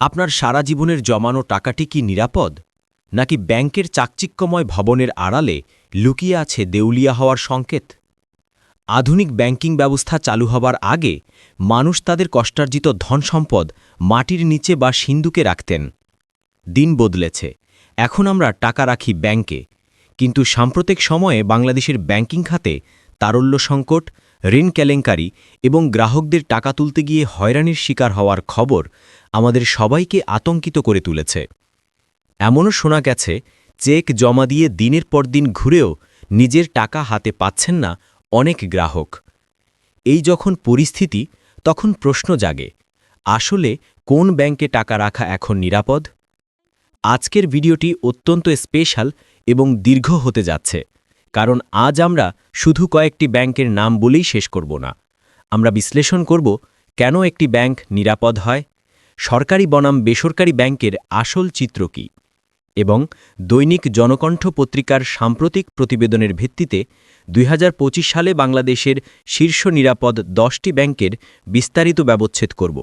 আপনার সারা জীবনের জমানো টাকাটি কি নিরাপদ? নাকি ব্যাংকের চাকচিক্যময় ভবনের আড়ালে লুকিয়ে আছে দেউলিয়া হওয়ার সংকেত? আধুনিক ব্যাংকিং ব্যবস্থা চালু হবার আগে মানুষ তাদের কষ্টার্জিত ধনসম্পদ মাটির নিচে বা সিন্দুকে রাখতেন। দিন বদলেছে, এখন আমরা টাকা রাখি ব্যাংকে। কিন্তু সাম্প্রতিক সময়ে বাংলাদেশের ব্যাংকিং খাতে তারল্য সংকট, ঋণ কেলেঙ্কারি এবং গ্রাহকদের টাকা তুলতে গিয়ে হয়রানির শিকার হওয়ার খবর আমাদের সবাইকে আতঙ্কিত করে তুলেছে। এমনও শোনা গেছে, চেক জমা দিয়ে দিনের পর দিন ঘুরেও নিজের টাকা হাতে পাচ্ছেন না অনেক গ্রাহক। এই যখন পরিস্থিতি, তখন প্রশ্ন জাগে, আসলে কোন ব্যাংকে টাকা রাখা এখন নিরাপদ? আজকের ভিডিওটি অত্যন্ত স্পেশাল এবং দীর্ঘ হতে যাচ্ছে। কারণ আজ আমরা শুধু কয়েকটি ব্যাংকের নাম বলেই শেষ করব না। আমরা বিশ্লেষণ করব কেন একটি ব্যাংক নিরাপদ হয়, সরকারি বনাম বেসরকারি ব্যাংকের আসল চিত্র কী এবং দৈনিক জনকণ্ঠ পত্রিকার সাম্প্রতিক প্রতিবেদনের ভিত্তিতে দুই হাজার পঁচিশ সালে বাংলাদেশের শীর্ষ নিরাপদ দশটি ব্যাংকের বিস্তারিত ব্যবচ্ছেদ করব।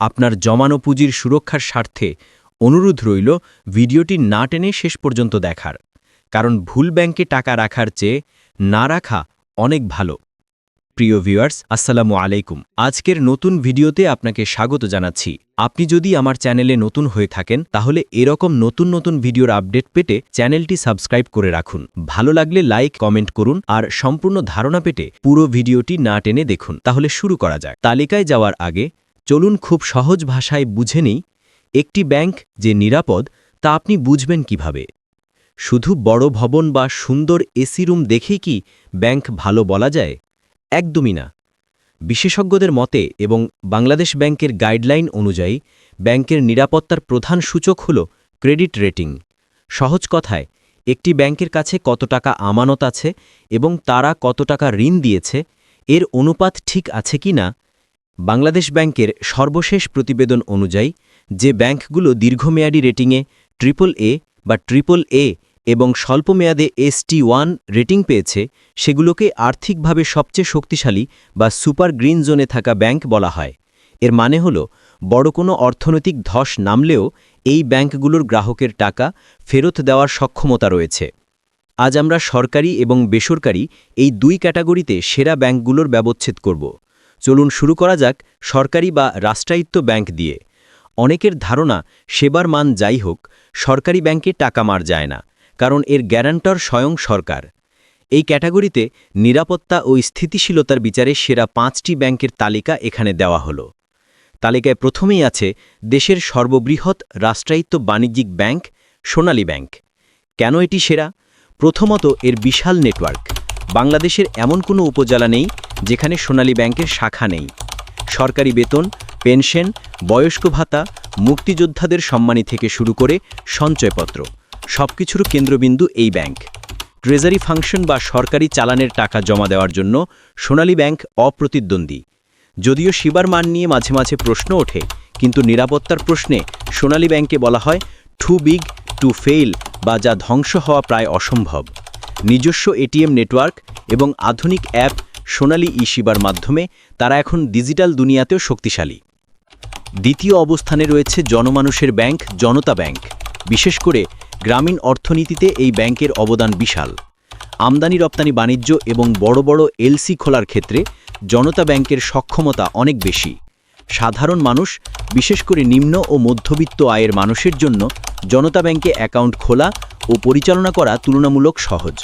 আপনার জমানো পুঁজির সুরক্ষার স্বার্থে অনুরোধ রইল ভিডিওটি না টেনে শেষ পর্যন্ত দেখার। কারণ ভুল ব্যাংকে টাকা রাখার চেয়ে না রাখা অনেক ভালো। প্রিয় ভিউয়ার্স, আসসালামু আলাইকুম। আজকের নতুন ভিডিওতে আপনাকে স্বাগত জানাচ্ছি। আপনি যদি আমার চ্যানেলে নতুন হয়ে থাকেন, তাহলে এরকম নতুন নতুন ভিডিওর আপডেট পেতে চ্যানেলটি সাবস্ক্রাইব করে রাখুন। ভালো লাগলে লাইক, কমেন্ট করুন আর সম্পূর্ণ ধারণা পেতে পুরো ভিডিওটি না টেনে দেখুন। তাহলে শুরু করা যাক। তালিকায় যাওয়ার আগে চলুন খুব সহজ ভাষায় বুঝে নেই, একটি ব্যাংক যে নিরাপদ, তা আপনি বুঝবেন কীভাবে? শুধু বড় ভবন বা সুন্দর এসি রুম দেখেই কি ব্যাংক ভালো বলা যায়? একদমই না। বিশেষজ্ঞদের মতে এবং বাংলাদেশ ব্যাংকের গাইডলাইন অনুযায়ী, ব্যাংকের নিরাপত্তার প্রধান সূচক হল ক্রেডিট রেটিং। সহজ কথায়, একটি ব্যাংকের কাছে কত টাকা আমানত আছে এবং তারা কত টাকা ঋণ দিয়েছে, এর অনুপাত ঠিক আছে কি না, বাংলাদেশ ব্যাংকের সর্বশেষ প্রতিবেদন অনুযায়ী, যে ব্যাংকগুলো দীর্ঘমেয়াদী রেটিংয়ে ট্রিপল এ বা ট্রিপল এ এবং স্বল্পমেয়াদে এসটি ওয়ান রেটিং পেয়েছে, সেগুলোকে আর্থিকভাবে সবচেয়ে শক্তিশালী বা সুপার গ্রিন জোনে থাকা ব্যাংক বলা হয়। এর মানে হল, বড় কোনো অর্থনৈতিক ধস নামলেও এই ব্যাংকগুলোর গ্রাহকের টাকা ফেরত দেওয়ার সক্ষমতা রয়েছে। আজ আমরা সরকারি এবং বেসরকারি এই দুই ক্যাটাগরিতে সেরা ব্যাংকগুলোর ব্যবচ্ছেদ করব। চলুন শুরু করা যাক সরকারি বা রাষ্ট্রায়ত্ত ব্যাংক দিয়ে। অনেকের ধারণা, সেবার মান যাই হোক, সরকারি ব্যাংকে টাকা মার যায় না। কারণ এর গ্যারান্টর স্বয়ং সরকার। এই ক্যাটাগরিতে নিরাপত্তা ও স্থিতিশীলতার বিচারে সেরা পাঁচটি ব্যাংকের তালিকা এখানে দেওয়া হল। তালিকায় প্রথমেই আছে দেশের সর্ববৃহৎ রাষ্ট্রায়ত্ত বাণিজ্যিক ব্যাংক সোনালী ব্যাংক। কেন এটি সেরা? প্রথমত এর বিশাল নেটওয়ার্ক। বাংলাদেশের এমন কোনো উপজেলা নেই যেখানে সোনালী ব্যাংকের শাখা নেই। সরকারি বেতন, পেনশন, বয়স্ক ভাতা, মুক্তিযোদ্ধাদের সম্মানী থেকে শুরু করে সঞ্চয়পত্র। সবকিছুর কেন্দ্রবিন্দু এই ব্যাংক। ট্রেজারি ফাংশন বা সরকারি চালানের টাকা জমা দেওয়ার জন্য সোনালী ব্যাংক অপ্রতিদ্বন্দ্বী। যদিও শিবার মান নিয়ে মাঝে মাঝে প্রশ্ন ওঠে, কিন্তু নিরাপত্তার প্রশ্নে সোনালী ব্যাংকে বলা হয় টু বিগ টু ফেইল বা যা ধ্বংস হওয়া প্রায় অসম্ভব। নিজস্ব এটিএম নেটওয়ার্ক এবং আধুনিক অ্যাপ সোনালী ই শিবার মাধ্যমে তারা এখন ডিজিটাল দুনিয়াতেও শক্তিশালী। দ্বিতীয় অবস্থানে রয়েছে জনমানুষের ব্যাংক, জনতা ব্যাংক। বিশেষ করে গ্রামীণ অর্থনীতিতে এই ব্যাংকের অবদান বিশাল। আমদানি, রপ্তানি, বাণিজ্য এবং বড় বড় এলসি খোলার ক্ষেত্রে জনতা ব্যাংকের সক্ষমতা অনেক বেশি। সাধারণ মানুষ, বিশেষ করে নিম্ন ও মধ্যবিত্ত আয়ের মানুষের জন্য জনতা ব্যাংকে অ্যাকাউন্ট খোলা ও পরিচালনা করা তুলনামূলক সহজ।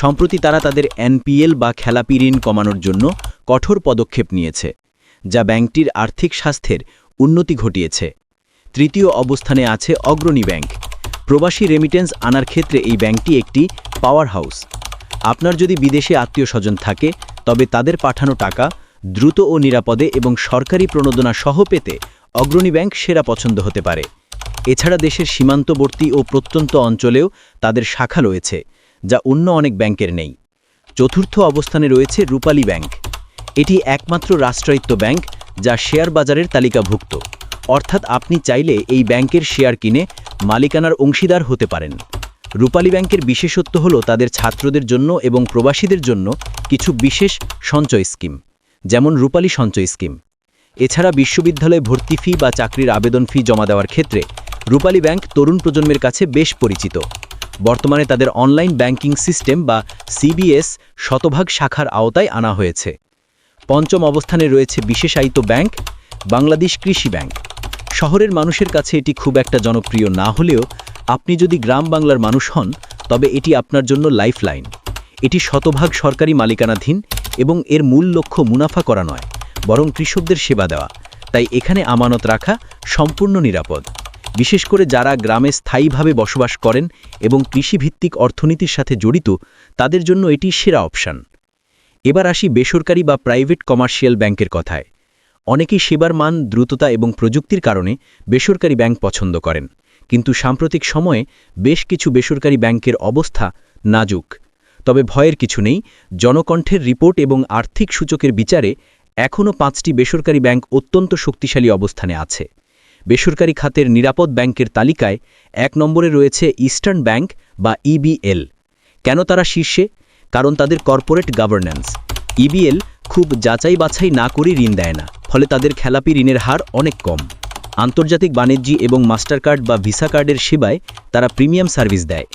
সম্প্রতি তারা তাদের এনপিএল বা খেলাপি ঋণ কমানোর জন্য কঠোর পদক্ষেপ নিয়েছে, যা ব্যাংকটির আর্থিক স্বাস্থ্যের উন্নতি ঘটিয়েছে। তৃতীয় অবস্থানে আছে অগ্রণী ব্যাংক। প্রবাসী রেমিটেন্স আনার ক্ষেত্রে এই ব্যাংকটি একটি পাওয়ার হাউস আপনার যদি বিদেশে আত্মীয় স্বজন থাকে, তবে তাদের পাঠানো টাকা দ্রুত ও নিরাপদে এবং সরকারি প্রণোদনা সহ পেতে অগ্রণী ব্যাংক সেরা পছন্দ হতে পারে। এছাড়া দেশের সীমান্তবর্তী ও প্রত্যন্ত অঞ্চলেও তাদের শাখা রয়েছে, যা অন্য অনেক ব্যাংকের নেই। চতুর্থ অবস্থানে রয়েছে রূপালী ব্যাংক। এটি একমাত্র রাষ্ট্রায়ত্ত ব্যাংক, যা শেয়ার বাজারের তালিকাভুক্ত। অর্থাৎ আপনি চাইলে এই ব্যাংকের শেয়ার কিনে মালিকানার অংশীদার হতে পারেন। রূপালী ব্যাংকের বিশেষত্ব হল তাদের ছাত্রদের জন্য এবং প্রবাসীদের জন্য কিছু বিশেষ সঞ্চয় স্কিম, যেমন রূপালী সঞ্চয় স্কিম। এছাড়া বিশ্ববিদ্যালয়ে ভর্তি ফি বা চাকরির আবেদন ফি জমা দেওয়ার ক্ষেত্রে রূপালী ব্যাংক তরুণ প্রজন্মের কাছে বেশ পরিচিত। বর্তমানে তাদের অনলাইন ব্যাংকিং সিস্টেম বা সিবিএস শতভাগ শাখার আওতায় আনা হয়েছে। পঞ্চম অবস্থানে রয়েছে বিশেষায়িত ব্যাংক, বাংলাদেশ কৃষি ব্যাংক। শহরের মানুষের কাছে এটি খুব একটা জনপ্রিয় না হলেও আপনি যদি গ্রাম বাংলার মানুষ হন, তবে এটি আপনার জন্য লাইফলাইন। এটি শতভাগ সরকারি মালিকানাধীন এবং এর মূল লক্ষ্য মুনাফা করা নয়, বরং কৃষকদের সেবা দেওয়া। তাই এখানে আমানত রাখা সম্পূর্ণ নিরাপদ। বিশেষ করে যারা গ্রামে স্থায়ীভাবে বসবাস করেন এবং কৃষিভিত্তিক অর্থনীতির সাথে জড়িত, তাদের জন্য এটি সেরা অপশান। এবার আসি বেসরকারি বা প্রাইভেট কমার্শিয়াল ব্যাংকের কথায়। অনেকেই সেবার মান, দ্রুততা এবং প্রযুক্তির কারণে বেসরকারি ব্যাংক পছন্দ করেন। কিন্তু সাম্প্রতিক সময়ে বেশ কিছু বেসরকারি ব্যাংকের অবস্থা নাজুক। তবে ভয়ের কিছু নেই, জনকণ্ঠের রিপোর্ট এবং আর্থিক সূচকের বিচারে এখনও পাঁচটি বেসরকারি ব্যাংক অত্যন্ত শক্তিশালী অবস্থানে আছে। বেসরকারি খাতের নিরাপদ ব্যাংকের তালিকায় এক নম্বরে রয়েছে ইস্টার্ন ব্যাংক বা ইবিএল। কেন তারা শীর্ষে? কারণ তাদের কর্পোরেট গভর্ন্যান্স ইবিএল খুব যাচাই বাছাই না করে ঋণ দেয় না, ফলে তাদের খেলাপি ঋণের হার অনেক কম। আন্তর্জাতিক বাণিজ্যি এবং মাস্টার কার্ড বা ভিসা কার্ডের সেবায় তারা প্রিমিয়াম সার্ভিস দেয়।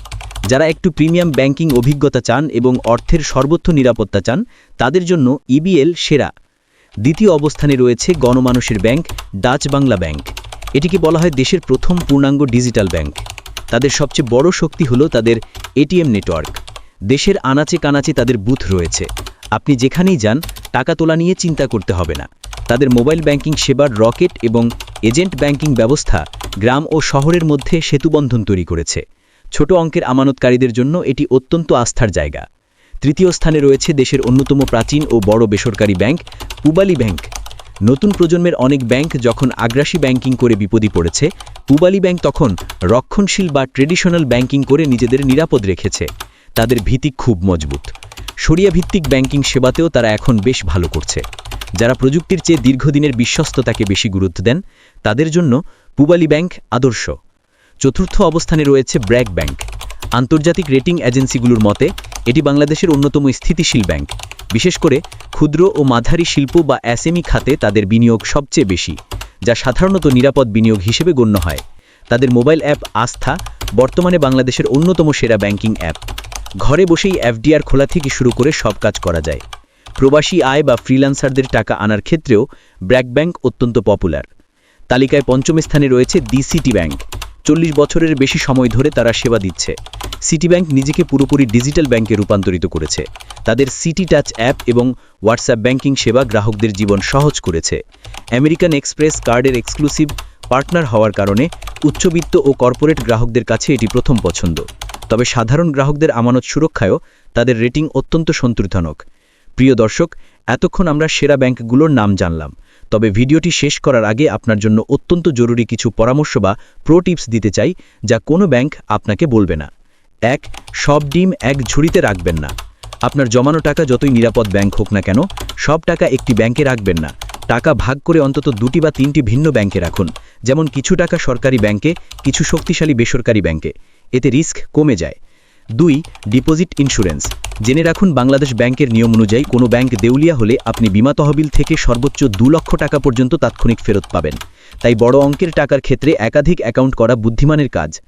যারা একটু প্রিমিয়াম ব্যাংকিং অভিজ্ঞতা চান এবং অর্থের সর্বোচ্চ নিরাপত্তা চান, তাদের জন্য ইবিএল সেরা। দ্বিতীয় অবস্থানে রয়েছে গণমানুষের ব্যাংক, ডাচ বাংলা ব্যাংক। এটিকে বলা হয় দেশের প্রথম পূর্ণাঙ্গ ডিজিটাল ব্যাংক। তাদের সবচেয়ে বড় শক্তি হলো তাদের এটিএম নেটওয়ার্ক। দেশের আনাচে কানাচে তাদের বুথ রয়েছে। আপনি যেখানেই যান, টাকা তোলা নিয়ে চিন্তা করতে হবে না। তাদের মোবাইল ব্যাংকিং সেবার রকেট এবং এজেন্ট ব্যাংকিং ব্যবস্থা গ্রাম ও শহরের মধ্যে সেতুবন্ধন তৈরি করেছে। ছোট অঙ্কের আমানতকারীদের জন্য এটি অত্যন্ত আস্থার জায়গা। তৃতীয় স্থানে রয়েছে দেশের অন্যতম প্রাচীন ও বড় বেসরকারি ব্যাংক, পুবালি ব্যাংক। নতুন প্রজন্মের অনেক ব্যাংক যখন আগ্রাসী ব্যাংকিং করে বিপদে পড়েছে, পুবালি ব্যাংক তখন রক্ষণশীল বা ট্রেডিশনাল ব্যাংকিং করে নিজেদের নিরাপদ রেখেছে। তাদের ভীতি খুব মজবুত। সরিয়া ভিত্তিক ব্যাংকিং সেবাতেও তারা এখন বেশ ভালো করছে। যারা প্রযুক্তির চেয়ে দীর্ঘদিনের বিশ্বস্ততাকে বেশি গুরুত্ব দেন, তাদের জন্য পুবালি ব্যাংক আদর্শ। চতুর্থ অবস্থানে রয়েছে ব্র্যাক ব্যাংক। আন্তর্জাতিক রেটিং এজেন্সিগুলোর মতে, এটি বাংলাদেশের অন্যতম স্থিতিশীল ব্যাংক। বিশেষ করে ক্ষুদ্র ও মাঝারি শিল্প বা এসএমই খাতে তাদের বিনিয়োগ সবচেয়ে বেশি, যা সাধারণত নিরাপদ বিনিয়োগ হিসেবে গণ্য হয়। তাদের মোবাইল অ্যাপ আস্থা বর্তমানে বাংলাদেশের অন্যতম সেরা ব্যাংকিং অ্যাপ। ঘরে বসেই এফডিআর খোলা থেকে শুরু করে সব কাজ করা যায়। প্রবাসী আয় বা ফ্রিল্যান্সারদের টাকা আনার ক্ষেত্রেও ব্র্যাক ব্যাংক অত্যন্ত পপুলার। তালিকায় পঞ্চম স্থানে রয়েছে দি সিটি ব্যাংক। চল্লিশ বছরের বেশি সময় ধরে তারা সেবা দিচ্ছে। সিটি ব্যাংক নিজেকে পুরোপুরি ডিজিটাল ব্যাংকে রূপান্তরিত করেছে। তাদের সিটি টাচ অ্যাপ এবং হোয়াটসঅ্যাপ ব্যাংকিং সেবা গ্রাহকদের জীবন সহজ করেছে। আমেরিকান এক্সপ্রেস কার্ডের এক্সক্লুসিভ পার্টনার হওয়ার কারণে উচ্চবিত্ত ও কর্পোরেট গ্রাহকদের কাছে এটি প্রথম পছন্দ। তবে সাধারণ গ্রাহকদের আমানত সুরক্ষায়ও তাদের রেটিং অত্যন্ত সন্তুষ্টিজনক প্রিয় দর্শক, এতক্ষণ আমরা সেরা ব্যাংকগুলোর নাম জানলাম, তবে ভিডিওটি শেষ করার আগে আপনার জন্য অত্যন্ত জরুরি কিছু পরামর্শ বা প্রো টিপস দিতে চাই, যা কোনো ব্যাংক আপনাকে বলবে না। এক, সব ডিম এক ঝুড়িতে রাখবেন না। আপনার জমানো টাকা যতই নিরাপদ ব্যাংক হোক না কেন, সব টাকা একটি ব্যাংকে রাখবেন না। টাকা ভাগ করে অন্তত দুটি বা তিনটি ভিন্ন ব্যাংকে রাখুন, যেমন কিছু টাকা সরকারি ব্যাংকে, কিছু শক্তিশালী বেসরকারি ব্যাংকে। এতে রিস্ক কমে যায়। দুই, ডিপোজিট ইন্স্যুরেন্স। জেনে রাখুন, বাংলাদেশ ব্যাংকের নিয়ম অনুযায়ী কোনো ব্যাংক দেউলিয়া হলে আপনি বিমা তহবিল থেকে সর্বোচ্চ দু লক্ষ টাকা পর্যন্ত তাৎক্ষণিক ফেরত পাবেন। তাই বড় অঙ্কের টাকার ক্ষেত্রে একাধিক অ্যাকাউন্ট করা বুদ্ধিমানের কাজ।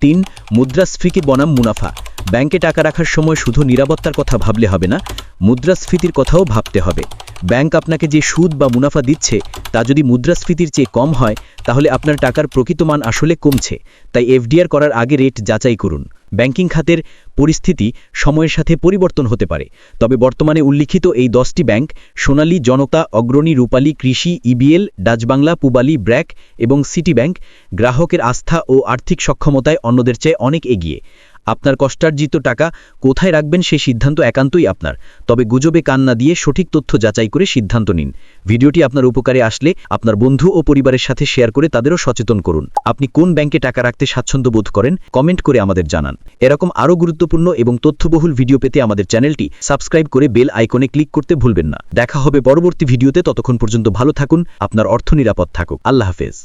তিন, মুদ্রাস্ফীতি বনাম মুনাফা। ব্যাংকে টাকা রাখার সময় শুধু নিরাপত্তার কথা ভাবলে হবে না, মুদ্রাস্ফীতির কথাও ভাবতে হবে। ব্যাংক আপনাকে যে সুদ বা মুনাফা দিচ্ছে, তা যদি মুদ্রাস্ফীতির চেয়ে কম হয়, তাহলে আপনার টাকার প্রকৃত মান আসলে কমছে। তাই এফডিআর করার আগে রেট যাচাই করুন। ব্যাংকিং খাতের পরিস্থিতি সময়ের সাথে পরিবর্তন হতে পারে। তবে বর্তমানে উল্লিখিত এই দশটি ব্যাংক সোনালী জনতা, অগ্রণী রূপালী কৃষি, ইবিএল ডাচবাংলা পুবালি, ব্র্যাক এবং সিটি ব্যাংক গ্রাহকের আস্থা ও আর্থিক সক্ষমতায় অন্যদের চেয়ে অনেক এগিয়ে। আপনার কষ্টার্জিত টাকা কোথায় রাখবেন সেই সিদ্ধান্ত একান্তই আপনার। তবে গুজবে কান না দিয়ে সঠিক তথ্য যাচাই করে সিদ্ধান্ত নিন। ভিডিওটি আপনার উপকারে আসলে আপনার বন্ধু ও পরিবারের সাথে শেয়ার করে তাদেরও সচেতন করুন। আপনি কোন ব্যাংকে টাকা রাখতে স্বাচ্ছন্দ্য বোধ করেন, কমেন্ট করে আমাদের জানান। এরকম আরও গুরুত্বপূর্ণ এবং তথ্যবহুল ভিডিও পেতে আমাদের চ্যানেলটি সাবস্ক্রাইব করে বেল আইকনে ক্লিক করতে ভুলবেন না। দেখা হবে পরবর্তী ভিডিওতে, ততক্ষণ পর্যন্ত ভালো থাকুন, আপনার অর্থ নিরাপদ থাকুক। আল্লাহ হাফেজ।